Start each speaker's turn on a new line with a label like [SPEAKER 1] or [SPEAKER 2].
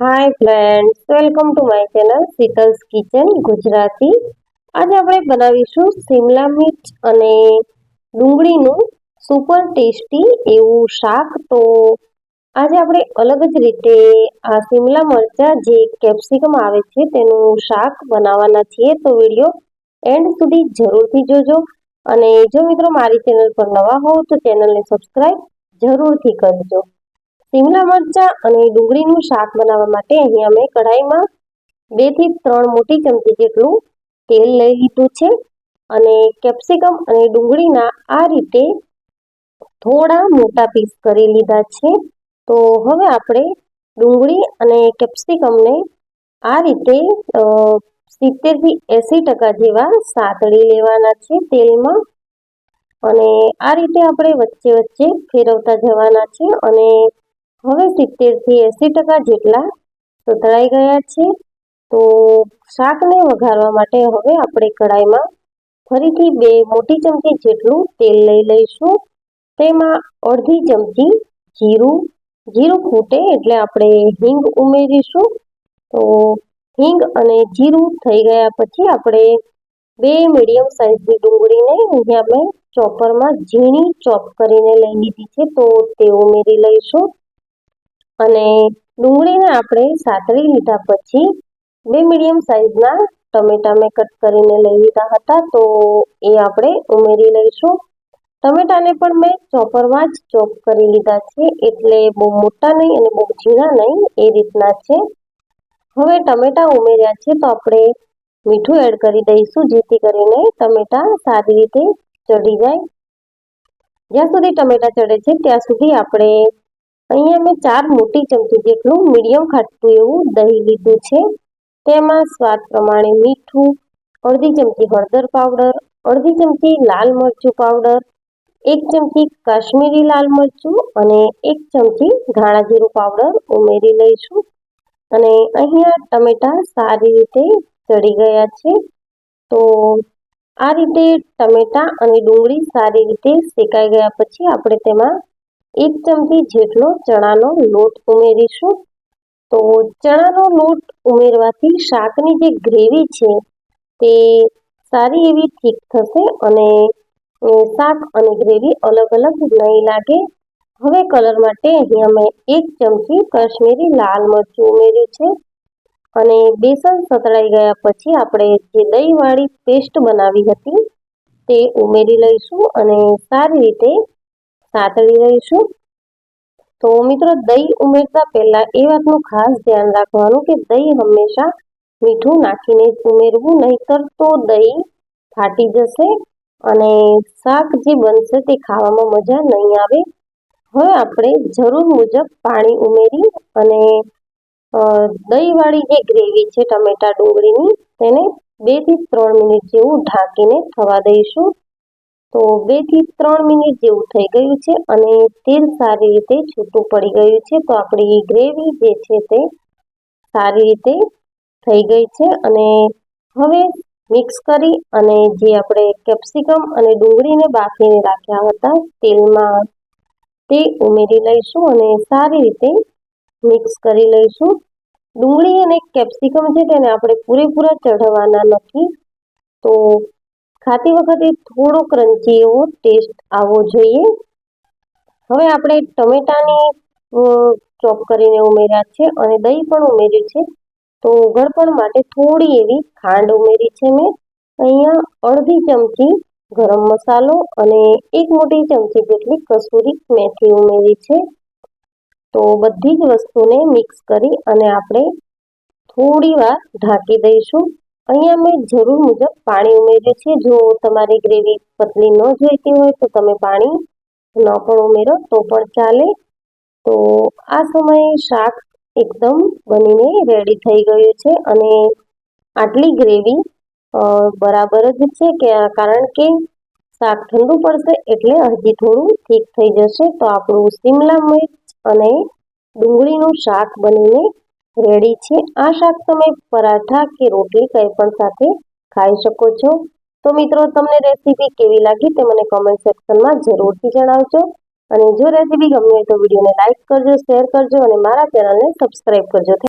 [SPEAKER 1] Hi friends welcome to my channel Sheetal's kitchen Gujarati આજે આપણે બનાવીશું શિમલા મિર્ચ અને ડુંગળીનું સુપર ટેસ્ટી એવું શાક. તો આજે આપણે અલગ જ રીતે આ શિમલા મરચાં જે કેપ્સિકમ આવે છે તેનું શાક બનાવવાના છીએ. તો વીડિયો એન્ડ સુધી જરૂરથી જોજો. અને જો મિત્રો મારી ચેનલ પર નવા હોવ તો ચેનલને સબસ્ક્રાઈબ જરૂરથી કરજો. શિમલા મરચાં અને ડુંગળીનું શાક બનાવવા માટે અહીંયા મેં કઢાઈમાં બેથી ત્રણ મોટી ચમચી જેટલું તેલ લઈ લીધું છે અને કેપ્સિકમ અને ડુંગળીના આ રીતે થોડા મોટા પીસ કરી લીધા છે. તો હવે આપણે ડુંગળી અને કેપ્સિકમને આ રીતે સિત્તેરથી એંસી ટકા જેવા સાતળી લેવાના છે તેલમાં. અને આ રીતે આપણે વચ્ચે વચ્ચે ફેરવતા જવાના છે અને હવે સિત્તેરથી એંસી ટકા જેટલા સતળાઈ ગયા છે. તો શાકને વઘારવા માટે હવે આપણે કડાઈમાં ફરીથી બે મોટી ચમચી જેટલું તેલ લઈ લઈશું. તેમાં અડધી ચમચી જીરું જીરું ફૂટે એટલે આપણે હિંગ ઉમેરીશું. તો હિંગ અને જીરું થઈ ગયા પછી આપણે બે મીડિયમ સાઇઝની ડુંગળીને અહીંયા મેં ચોપરમાં ઝીણી ચોપ કરીને લઈ લીધી છે, તો તે ઉમેરી લઈશું. અને ડુંગળીને આપણે સાતળી લીધા પછી બે મીડિયમ સાઇઝના ટમેટા મેં કટ કરીને લઈ લીધા હતા. તો એ આપણે ઉમેરી લઈશું. ટમેટાને પણ મેં ચોપરમાં જ ચોપ કરી લીધા છે. એટલે બહુ મોટા નહીં અને બહુ ઝીણા નહીં, એ રીતના છે. હવે ટમેટા ઉમેર્યા છે તો આપણે મીઠું એડ કરી દઈશું, જેથી કરીને ટમેટા સારી રીતે ચડી જાય. જ્યાં સુધી ટમેટા ચડે છે, ત્યાં સુધી આપણે અહીંયા મેં ચાર મોટી ચમચી જેટલું મીડિયમ ખાટું એવું દહીં લીધું છે. તેમાં સ્વાદ પ્રમાણે મીઠું, અડધી ચમચી હળદર પાવડર, અડધી ચમચી લાલ મરચું પાવડર, એક ચમચી કાશ્મીરી લાલ મરચું અને એક ચમચી ધાણા જીરું પાવડર ઉમેરી લઈશું. અને અહીંયા ટમેટા સારી રીતે ચડી ગયા છે. તો આ રીતે ટમેટા અને ડુંગળી સારી રીતે શેકાઈ ગયા પછી આપણે તેમાં એક ચમચી જેટલો ચણાનો લોટ ઉમેરીશું. તો ચણાનો લોટ ઉમેરવાથી શાકની જે ગ્રેવી છે તે સારી એવી ઠીક થશે અને શાક અને ગ્રેવી અલગ અલગ નહીં લાગે. હવે કલર માટે અહીંયા મેં એક ચમચી કાશ્મીરી લાલ મરચું ઉમેર્યું છે. અને બેસન સતળાઈ ગયા પછી આપણે જે દહીંવાળી પેસ્ટ બનાવી હતી તે ઉમેરી લઈશું અને સારી રીતે સાતળી રહીશું. તો મિત્રો, દહીં ઉમેરતા પહેલાં એ વાતનું ખાસ ધ્યાન રાખવાનું કે દહીં હંમેશા મીઠું નાખીને જ ઉમેરવું, નહીતર તો દહીં ફાટી જશે અને શાક જે બનશે તે ખાવામાં મજા નહીં આવે. હવે આપણે જરૂર મુજબ પાણી ઉમેરી અને દહીંવાળી જે ગ્રેવી છે ટમેટા ડુંગળીની, તેને બેથી ત્રણ મિનિટ જેવું ઢાંકીને થવા દઈશું. તો બેથી ત્રણ મિનિટ જેવું થઈ ગયું છે અને તેલ સારી રીતે છૂટું પડી ગયું છે. તો આપણી ગ્રેવી જે છે તે સારી રીતે થઈ ગઈ છે અને હવે મિક્સ કરી અને જે આપણે કેપ્સિકમ અને ડુંગળીને બાફીને રાખ્યા હતા તેલમાં તે ઉમેરી લઈશું અને સારી રીતે મિક્સ કરી લઈશું. ડુંગળી અને કેપ્સિકમ છે તેને આપણે પૂરેપૂરા ચઢાવવાના નથી. તો ખાતી વખતે થોડો ક્રન્ચી એવો ટેસ્ટ આવવો જોઈએ. હવે આપણે ટમેટાની ચોપ કરીને ઉમેર્યા છે અને દહીં પણ ઉમેર્યું છે. તો ગળપણ માટે થોડી એવી ખાંડ ઉમેરી છે મેં. અહીંયા અડધી ચમચી ગરમ મસાલો અને એક મોટી ચમચી જેટલી કસૂરી મેથી ઉમેરી છે. તો બધી જ વસ્તુને મિક્સ કરી અને આપણે થોડી વાર ઢાંકી દઈશું. અહીંયા મેં જરૂર મુજબ પાણી ઉમેર્યું છે. જો તમારી ગ્રેવી પતલી ન જોઈતી હોય તો તમે પાણી ન પણ ઉમેરો, તો પણ ચાલે. તો આ સમયે શાક એકદમ બનીને રેડી થઈ ગયું છે અને આટલી ગ્રેવી બરાબર જ છે કે, કારણ કે શાક ઠંડુ પડશે એટલે હજી થોડું ઠીક થઈ જશે. તો આપણું શિમલા મિર્ચ અને ડુંગળીનું શાક બનીને રેડી છે. આ શાક તમે પરાઠા કે રોટલી કંઈ પણ સાથે ખાઈ શકો છો. તો મિત્રો, તમને રેસીપી કેવી લાગી તે મને કોમેન્ટ સેક્શનમાં જરૂરથી જણાવજો. અને જો રેસીપી ગમી હોય તો વિડીયોને લાઇક કરજો શેર કરજો અને મારા ચેનલને સબસ્ક્રાઈબ કરજો.